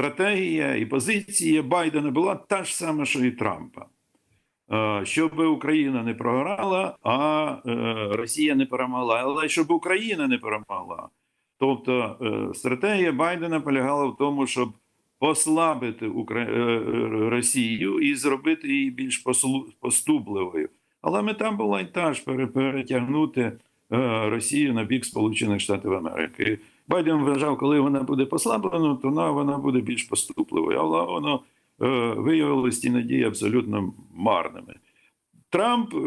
стратегія і позиція Байдена була та ж сама, що і Трампа. Е, Щоб Україна не програла, а е, Росія не перемогла, але щоб Україна не перемогла. Тобто е, стратегія Байдена полягала в тому, щоб послабити Укра... е, Росію і зробити її більш поступливою. Але мета була й та ж перетягнути Росію на бік Сполучених Штатів Америки. Байден вважав, коли вона буде послаблена, то вона, вона буде більш поступливою. Але воно е, виявилось ті надії абсолютно марними. Трамп е,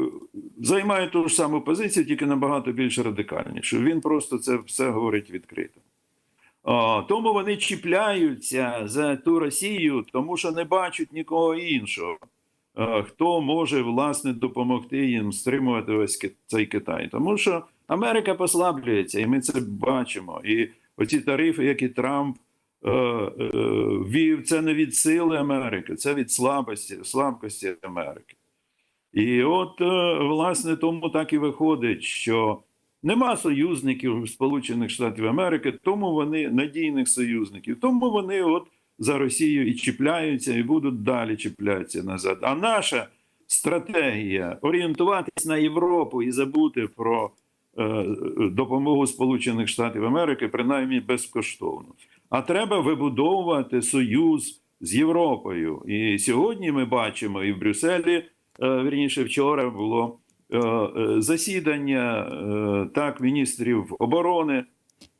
займає ту ж саму позицію, тільки набагато більш радикальнішу. Він просто це все говорить відкрито. А, тому вони чіпляються за ту Росію, тому що не бачать нікого іншого, а, хто може власне допомогти їм стримувати ось цей Китай. Тому що Америка послаблюється, і ми це бачимо. І оці тарифи, які Трамп е, е, ввів, це не від сили Америки, це від слабості, слабкості Америки. І от, е, власне, тому так і виходить, що нема союзників Сполучених Штатів Америки, тому вони надійних союзників, тому вони от за Росію і чіпляються, і будуть далі чіплятися назад. А наша стратегія орієнтуватись на Європу і забути про е, допомогу Сполучених Штатів Америки, принаймні безкоштовно. А треба вибудовувати союз з Європою. І сьогодні ми бачимо, і в Брюсселі, е, вірніше, вчора було е, е, засідання е, так міністрів оборони.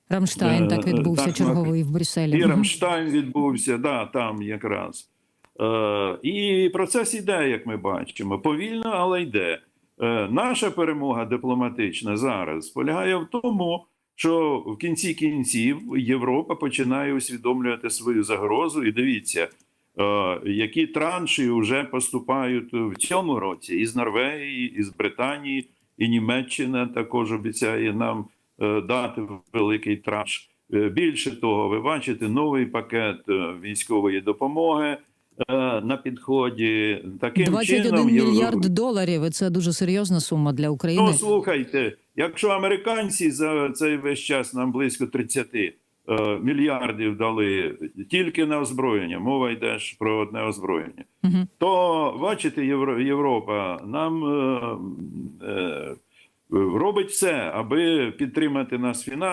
Рамштайн Е, так відбувся так, черговий в Брюсселі. І Рамштайн відбувся, да, там якраз. Е, і процес іде, як ми бачимо, повільно, але йде. Е, наша перемога дипломатична зараз полягає в тому, що в кінці кінців Європа починає усвідомлювати свою загрозу. І дивіться, е, які транші вже поступають в цьому році із Норвегії, із Британії, і Німеччина також обіцяє нам е, дати великий транш. Більше того, ви бачите новий пакет військової допомоги на підході. Таким 21 чином, Євро- мільярд доларів. і Це дуже серйозна сума для України. Ну, слухайте, якщо американці за цей весь час нам близько 30 е, мільярдів дали тільки на озброєння, мова йде ж про одне озброєння, Мгм. то бачите, Євро, Європа нам е, е, робить все, аби підтримати нас фінансово.